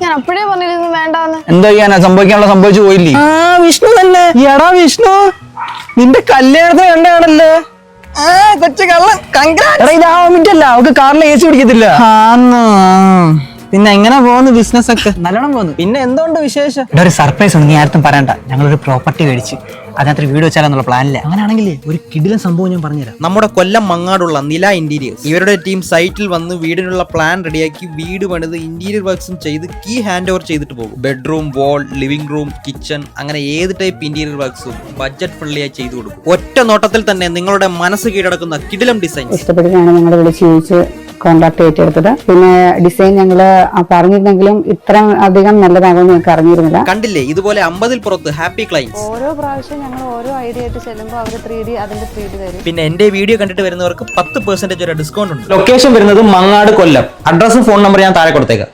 ഞാൻ അപ്പോഴേ പറഞ്ഞിരുന്നു വേണ്ടാന്ന്. എന്താ ചെയ്യാനാ സംഭവിക്കാനുള്ള സംഭവിച്ചു പോയില്ലേ? ആ വിഷ്ണു തന്നെ. എടാ വിഷ്ണു നിന്റെ കല്യാണത്തിന് കണ്ടാണല്ലേ. കാറിൽ എ സി പിടിക്കത്തില്ല. പിന്നെ എങ്ങനെ പോകുന്നു ബിസിനസ് ഒക്കെ? നല്ലോണം പോകുന്നു. പിന്നെ എന്തുകൊണ്ട് വിശേഷം? ഇവിടെ ഒരു സർപ്രൈസ് ഉണ്ട് നീ ആർക്കും പറയണ്ട. ഞങ്ങളൊരു പ്രോപ്പർട്ടി മേടിച്ച്. അതിനകത്തൊരു വീട് വെച്ചാലെന്നുള്ള പ്ലാനില്ല. അങ്ങനെയാണെങ്കിൽ ഒരു കിടിലൻ സംഭവം ഞാൻ പറഞ്ഞുതരാം. നമ്മുടെ കൊല്ലം മങ്ങാടുള്ള നില ഇന്റീരിയേഴ്സ് ഇവരുടെ ടീം സൈറ്റിൽ വന്ന് വീടിനുള്ള പ്ലാൻ റെഡിയാക്കി വീട് പണിത് ഇന്റീരിയർ വർക്ക്സും ചെയ്ത് കീ ഹാൻഡ് ഓവർ ചെയ്തിട്ട് പോകും. Bedroom wall living room kitchen അങ്ങനെ ഏത് ടൈപ്പ് ഇന്റീരിയർ വർക്ക്സും ബഡ്ജറ്റ് ഫ്രണ്ട്ലി ആയി ചെയ്തു കൊടുക്കും. ഒറ്റ നോട്ടത്തിൽ തന്നെ നിങ്ങളുടെ മനസ്സ് കീഴടക്കുന്ന കിടിലം ഡിസൈൻ ഇഷ്ടപ്പെട്ടിട്ടാണ് ഞങ്ങൾ വിളിച്ച് ചോദിച്ച് കോൺടാക്ട് ഏറ്റെടുത്തത്. പിന്നെ ഡിസൈൻ ഞങ്ങൾ പറഞ്ഞിരുന്നെങ്കിലും ഇത്ര അധികം നല്ലതാകുമെന്ന് ഞങ്ങൾക്ക് അറിഞ്ഞിരുന്നില്ല. കണ്ടില്ലേ? ഇതുപോലെ അമ്പതിൽ പുറത്ത് ഹാപ്പി ക്ലൈൻസ് ഓരോ പ്രാവശ്യം ഞങ്ങൾ ഓരോ ഐഡിയ ആയിട്ട് ചെല്ലുമ്പോൾ അവർ ത്രീ ഡി അതിന്റെ ത്രീ ഡി തരും. പിന്നെ എന്റെ വീഡിയോ കണ്ടിട്ട് വരുന്നവർക്ക് പത്ത് പെർസെന്റേജ് വരെ ഡിസ്കൗണ്ട് ഉണ്ട്. ലൊക്കേഷൻ വരുന്നത് മങ്ങാട് കൊല്ലം. അഡ്രസ്സും ഫോൺ നമ്പർ ഞാൻ താഴെ കൊടുത്തേക്കാം.